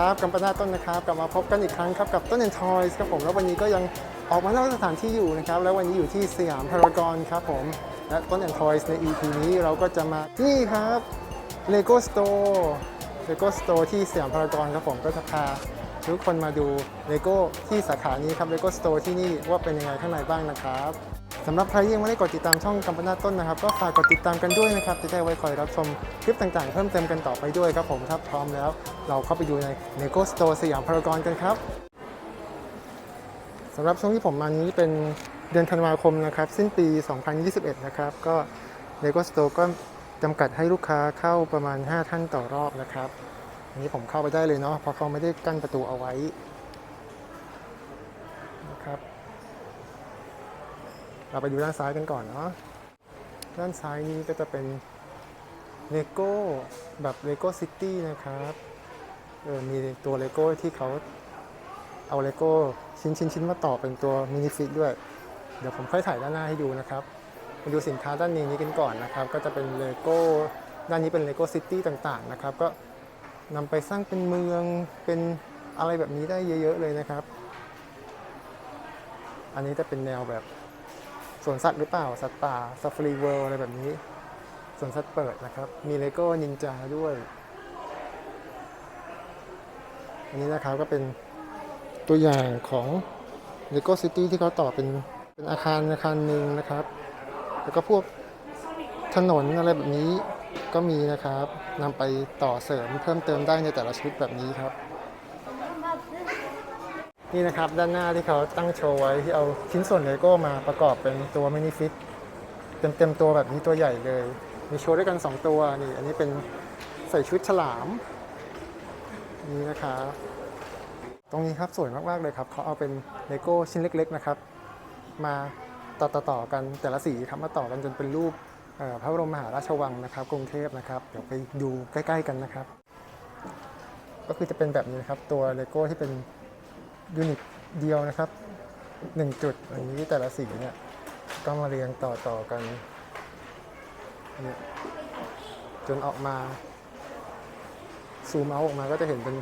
ครับกัมปนาต้นนะครับกลับมาพบกันอีกครั้งครับกับต้นแอนทอยส์ครับผมแล้ววันนี้ก็ยังออกมานอกสถานที่อยู่นะครับแล้ววันนี้อยู่ที่สยามพารากอนครับผมและต้นแอนทอยส์ใน EP นี้เราก็จะมาที่นี่ครับ Lego Store Lego Store ที่สยามพารากอนครับผมก็จะพาทุกคนมาดู Lego ที่สาขานี้ครับ Lego Store ที่นี่ว่าเป็นยังไงข้างในบ้างนะครับ สำหรับใครยังไม่ได้กดติดตามช่องกัมปนาต้นนะครับ ก็ฝากกดติดตามกันด้วยนะครับ จะได้ไว้คอยรับชมคลิปต่างๆ เพิ่มเติมกันต่อไปด้วยครับผมถ้าพร้อมแล้ว เราเข้าไปดูใน Lego Store สยามพารากอนกันครับสำหรับช่วงที่ผมมานี้เป็นเดือนธันวาคมนะครับ สิ้นปี 2021 นะครับ ก็ Lego Store ก็จำกัดให้ลูกค้าเข้าประมาณ 5 ท่านต่อรอบนะครับอันนี้ผมเข้าไปได้เลยเนาะเพราะเขาไม่ได้กั้นประตูเอาไว้นะครับ เราไปดูด้านซ้ายกันก่อนเนาะด้านซ้ายนี้ก็จะเป็นเลโก้แบบเลโก้ซิตี้นะครับเออมีตัวเลโก้ที่เขาเอาเลโก้ชิ้นชิ้นชิ้นมาต่อเป็นตัวมินิฟิกด้วย เดี๋ยวผมค่อยถ่ายด้านหน้าให้ดูนะครับมาดูสินค้าด้านนี้นี้กันก่อนนะครับ ก็จะเป็นเลโก้ด้านนี้เป็นเลโก้ซิตี้ต่างๆนะครับ ก็นำไปสร้างเป็นเมืองเป็นอะไรแบบนี้ได้เยอะ ๆ เลยนะครับ อันนี้จะเป็นแนวแบบ สวนสัตว์หรือเปล่า สัตว์ป่าซ a ฟ a รีเวิลด์อะไรแบบนี้สวนสัตว์เปิดนะครับ มีเลโก้นินจาด้วย อันนี้นะครับก็เป็นตัวอย่างของ Lego City ที่เขาต่อเป็นเป็นอาคารอาคารหนึ่งนะครับ แล้วก็พวกถนนอะไรแบบนี้ก็มีนะครับนำไปต่อเสริมเพิ่มเติมได้ในแต่ละชุดแบบนี้ครับ นี่นะครับ ด้านหน้าที่เขาตั้งโชว์ไว้ที่เอาชิ้นส่วนเลโก้มาประกอบเป็นตัวมินิฟิตเต็มเต็มๆตัวแบบนี้ตัวใหญ่เลย มีโชว์ด้วยกัน 2 ตัวนี่อันนี้เป็นใส่ชุดฉลาม นี่นะครับตรงนี้ครับสวยมาก ๆ เลยครับเขาเอาเป็นเลโก้ชิ้นเล็ก ๆ นะครับ มาต่อต่อๆกันแต่ละสีครับมาต่อกันจนเป็นรูปพระบรมมหาราชวังนะครับ กรุงเทพนะครับเดี๋ยวไปดูใกล้ ๆ กันนะครับ ก็คือจะเป็นแบบนี้นะครับ ตัวเลโก้ที่เป็น ยูนิตเดียวนะครับหนึ่งจุดอย่างนี้แต่ละสีเนี่ยก็มาเรียงต่อต่อๆกันเนี่ยจนออกมา ซูมเอาออกมาก็จะเห็นเป็น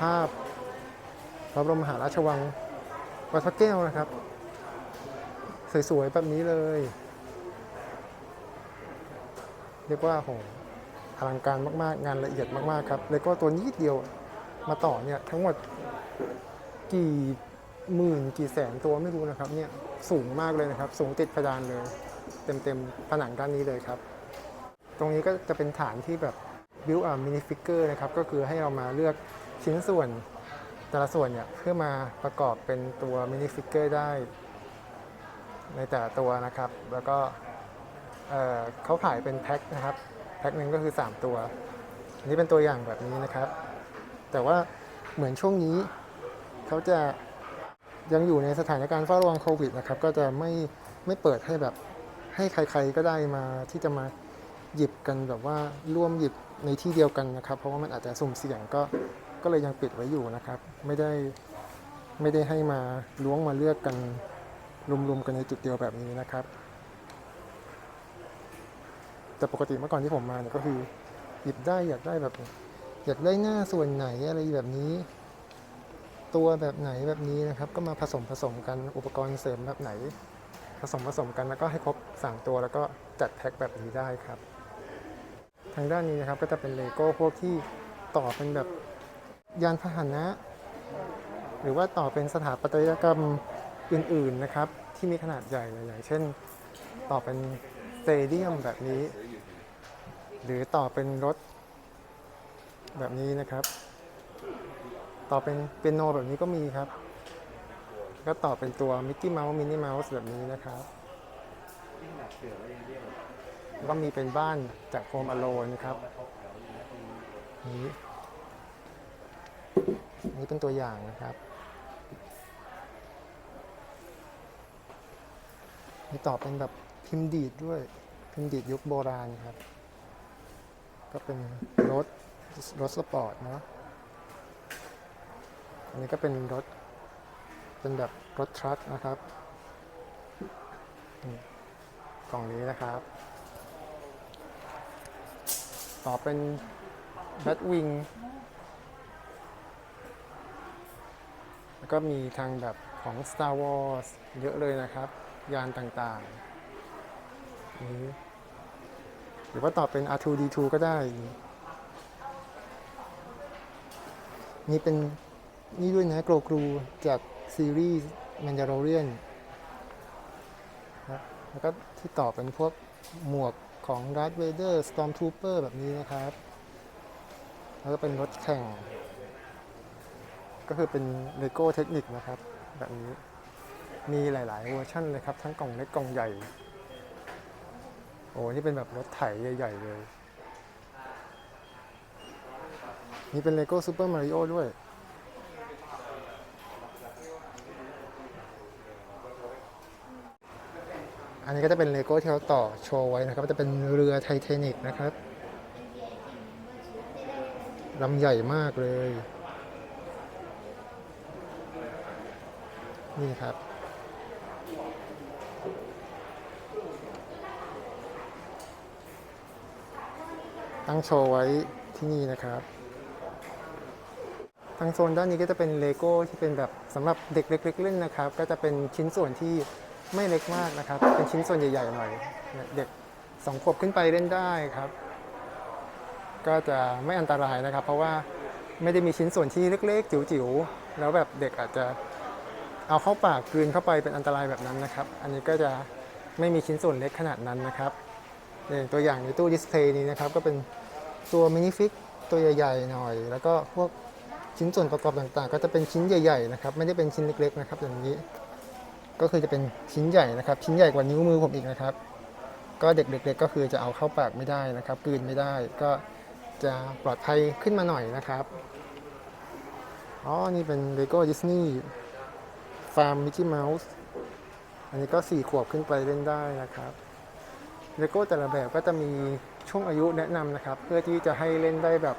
ภาพพระบรมมหาราชวังวัดพระแก้วนะครับ สวยๆแบบนี้เลย เรียกว่าโหอลังการมากๆ งานละเอียดมากๆครับ แล้วก็ตัวนี้เดียวมาต่อเนี่ยทั้งหมด กี่หมื่นกี่แสนตัวไม่รู้นะครับเนี่ยสูงมากเลยนะครับ สูงติดเพดานเลย เต็มเต็มๆผนังด้านนี้เลยครับ ตรงนี้ก็จะเป็นฐานที่แบบ build a mini figure นะครับก็คือให้เรามาเลือกชิ้นส่วนแต่ละส่วนเนี่ยเพื่อมาประกอบเป็นตัว mini figure ได้ ในแต่ละตัวนะครับ แล้วก็เเขาขายเป็นแพ็คนะครับ แพ็คหนึ่งก็คือ 3 ตัว อันนี้เป็นตัวอย่างแบบนี้นะครับ แต่ว่าเหมือนช่วงนี้ เขาจะยังอยู่ในสถานการณ์เฝ้าระวังโควิดนะครับ ก็จะไม่ไม่เปิดให้แบบให้ใคร ๆก็ได้มาที่จะมาหยิบกันแบบว่าร่วมหยิบในที่เดียวกันนะครับ เพราะว่ามันอาจจะสุ่มเสี่ยงก็ก็เลยยังปิดไว้อยู่นะครับ ไม่ได้ไม่ได้ให้มาล้วงมาเลือกกันรวมๆกันในจุดเดียวแบบนี้นะครับ แต่ปกติเมื่อก่อนที่ผมมาเนี่ยก็คือหยิบได้อยากได้แบบ อยากได้หน้าส่วนไหนอะไรแบบนี้ ตัวแบบไหนแบบนี้นะครับ ก็มาผสมผสมกันอุปกรณ์เสริมแบบไหน ผสมผสมกันแล้วก็ให้ครบ 3 ตัวแล้วก็จัดแพ็คแบบนี้ได้ครับ ทางด้านนี้นะครับก็จะเป็นเลโก้พวกที่ต่อเป็นแบบยานพาหนะ หรือว่าต่อเป็นสถาปัตยกรรมอื่นๆนะครับ ที่มีขนาดใหญ่อย่างเช่น ต่อเป็นสเตเดียมแบบนี้ หรือต่อเป็นรถแบบนี้นะครับ ต่อเป็นเปียโนแบบนี้ก็มีครับ ก็ต่อเป็นตัวมิกกี้เมาส์มินนี่เมาส์แบบนี้นะครับก็มีเป็นบ้านจากโฟมอโลนครับนี้นนี้เป็นตัวอย่างนะครับมีต่อเป็นแบบพิมพ์ดีดด้วย พิมพ์ดีดยุคโบราณครับ ก็เป็นรถรถสปอร์ตเนาะ อันนี้ก็เป็นรถ เป็นแบบรถทรัคนะครับกล่องนี้นะครับ ต่อเป็นแบทวิงแล้วก็มีทางแบบของ Star Wars เยอะเลยนะครับ ยานต่างๆนี้หรือว่าต่อเป็น R2D2 ก็ได้ นี่เป็น นี่ด้วยนะโกลกรูจากซีรีส์ Mandalorian ครับแล้วก็ที่ต่อเป็นพวกหมวกของ Darth Vader Stormtrooper แบบนี้นะครับ แล้วก็เป็นรถแข่ง ก็คือเป็นเลโก้เทคนิคนะครับ แบบนี้มีหลาย ๆ เวอร์ชันเลยครับ ทั้งกล่องเล็กกล่องใหญ่ โอ้นี่เป็นแบบรถไถใหญ่ ๆ เลย นี่เป็นเลโก้ซูเปอร์มาริโอด้วย อันนี้ก็จะเป็นเลโก้ที่เขาต่อโชว์ไว้นะครับจะเป็นเรือไทเทนิกนะครับลำใหญ่มากเลย นี่ครับตั้งโชว์ไว้ที่นี่นะครับ ทางโซนด้านนี้ก็จะเป็นเลโก้ที่เป็นแบบสำหรับเด็กเล็กๆเล่นนะครับ ก็จะเป็นชิ้นส่วนที่ ไม่เล็กมากนะครับ เป็นชิ้นส่วนใหญ่ๆหน่อย เด็กสองขวบขึ้นไปเล่นได้ครับ ก็จะไม่อันตรายนะครับ เพราะว่าไม่ได้มีชิ้นส่วนที่เล็ก ๆ จิ๋วๆ แล้วแบบเด็กอาจจะเอาเข้าปากกลืนเข้าไปเป็นอันตรายแบบนั้นนะครับ อันนี้ก็จะไม่มีชิ้นส่วนเล็กขนาดนั้นนะครับอย่างตัวอย่างในตู้ดิสเพลย์นี้นะครับ ก็เป็นตัวมินิฟิกตัวใหญ่ๆหน่อย แล้วก็พวกชิ้นส่วนประกอบต่างๆ ก็จะเป็นชิ้นใหญ่ๆนะครับ ไม่ได้เป็นชิ้นเล็กๆนะครับ อย่างนี้ ก็คือจะเป็นชิ้นใหญ่นะครับ ชิ้นใหญ่กว่านิ้วมือผมอีกนะครับ ก็เด็กๆก็คือจะเอาเข้าปากไม่ได้นะครับกลืนไม่ได้ก็จะปลอดภัยขึ้นมาหน่อยนะครับอ๋อนี่เป็น LEGO Disney Farm Mickey Mouse อันนี้ก็ 4 ขวบขึ้นไปเล่นได้นะครับเลโก้แต่ละแบบก็จะมีช่วงอายุแนะนำนะครับ เพื่อที่จะให้เล่นได้แบบ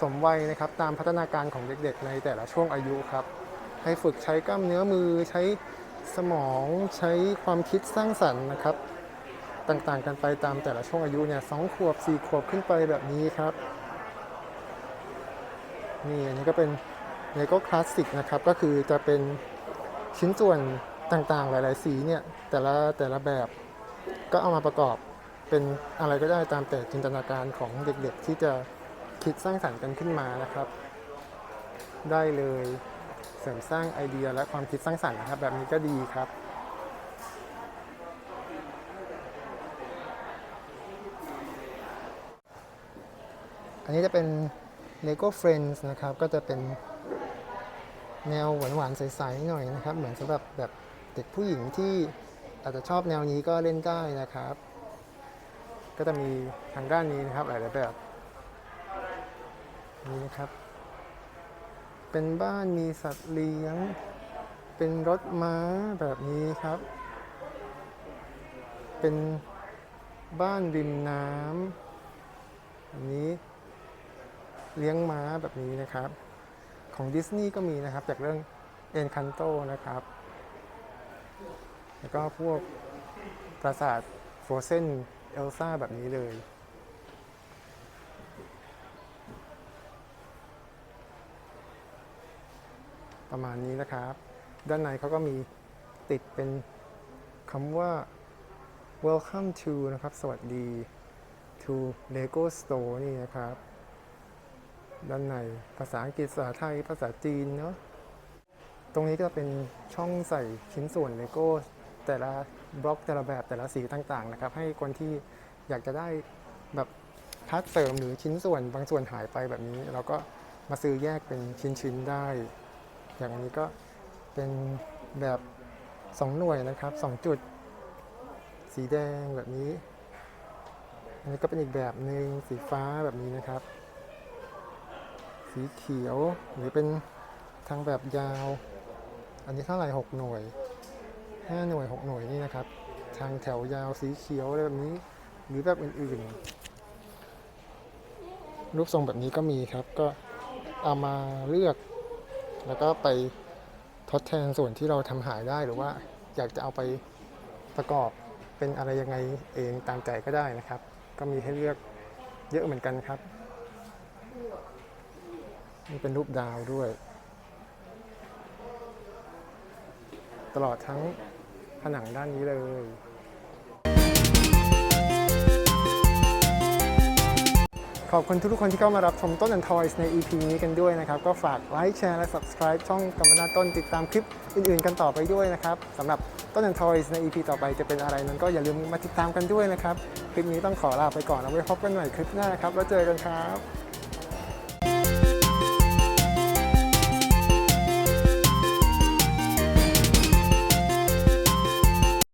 สมวัยนะครับ ตามพัฒนาการของเด็กๆ ในแต่ละช่วงอายุครับ ให้ฝึกใช้กล้ามเนื้อมือใช้ สมองใช้ความคิดสร้างสรรค์นะครับ ต่างๆกันไปตามแต่ละช่วงอายุเนี่ยสองขวบสี่ขวบขึ้นไปแบบนี้ครับ นี่อันนี้ก็เป็นเลโก้คลาสสิกนะครับก็คือจะเป็นชิ้นส่วนต่างๆ หลาย ๆ สีเนี่ยแต่ละแต่ละแบบก็เอามาประกอบเป็นอะไรก็ได้ตามแต่จินตนาการของเด็กๆ ที่จะคิดสร้างสรรค์กันขึ้นมานะครับ ได้เลย เสริมสร้างไอเดียและความคิดสร้างสรรค์นะครับ แบบนี้ก็ดีครับอันนี้จะเป็น Lego Friends นะครับ ก็จะเป็นแนวหวานๆใสๆหน่อยนะครับ เหมือนสำหรับแบบเด็กผู้หญิงที่อาจจะชอบแนวนี้ก็เล่นได้นะครับ ก็จะมีทางด้านนี้นะครับหลายๆแบบ นี่นะครับ เป็นบ้านมีสัตว์เลี้ยง เป็นรถม้าแบบนี้ครับ เป็นบ้านริมน้ำอันนี้ เลี้ยงม้าแบบนี้นะครับ ของดิสนีย์ก็มีนะครับ จากเรื่อง Encanto นะครับ แล้วก็พวกปราสาทโฟเซนเอลซ่าแบบนี้เลย ประมาณนี้นะครับ ด้านในเขาก็มีติดเป็นคำว่า welcome to นะครับ สวัสดี to Lego Store นี่นะครับ ด้านในภาษาอังกฤษภาษาไทยภาษาจีนเนาะตรงนี้ก็เป็นช่องใส่ชิ้นส่วนเลโก้แต่ละบล็อกแต่ละแบบแต่ละสีต่างๆนะครับ ให้คนที่อยากจะได้แบบพาร์ทเสริมหรือชิ้นส่วนบางส่วนหายไปแบบนี้ เราก็มาซื้อแยกเป็นชิ้นๆได้ อย่างนนี้ก็เป็นแบบ 2 หน่วยนะครับ 2 จุด สีแดงแบบนี้ อันนี้ก็เป็นอีกแบบหนึ่งสีฟ้าแบบนี้นะครับ สีเขียวหรือเป็นทางแบบยาว อันนี้เท่าไหร่ 6 หน่วย 5 หน่วย 6 หน่วยนี่นะครับ ทางแถวยาวสีเขียวอะไรแบบนี้ หรือแบบอื่นๆ รูปทรงแบบนี้ก็มีครับก็เอามาเลือก แล้วก็ไปทดแทนส่วนที่เราทำหายได้หรือว่าอยากจะเอาไปประกอบเป็นอะไรยังไงเองตามใจก็ได้นะครับ ก็มีให้เลือกเยอะเหมือนกันครับนี่เป็นรูปดาวด้วย ตลอดทั้งผนังด้านนี้เลย ขอบคุณทุกๆคนที่เข้ามารับชมต้นแอนทอยส์ใน EP นี้กันด้วยนะครับ ก็ฝากไลค์แชร์และ subscribe ช่องกำมนาต้นติดตามคลิปอื่นๆ กันต่อไปด้วยนะครับสำหรับต้นแอนทอยส์ใน EP ต่อไปจะเป็นอะไรนั้นก็อย่าลืมมาติดตามกันด้วยนะครับ คลิปนี้ต้องขอลาไปก่อนเอาไว้พบกันใหม่คลิปหน้าครับแล้วเจอกันครับ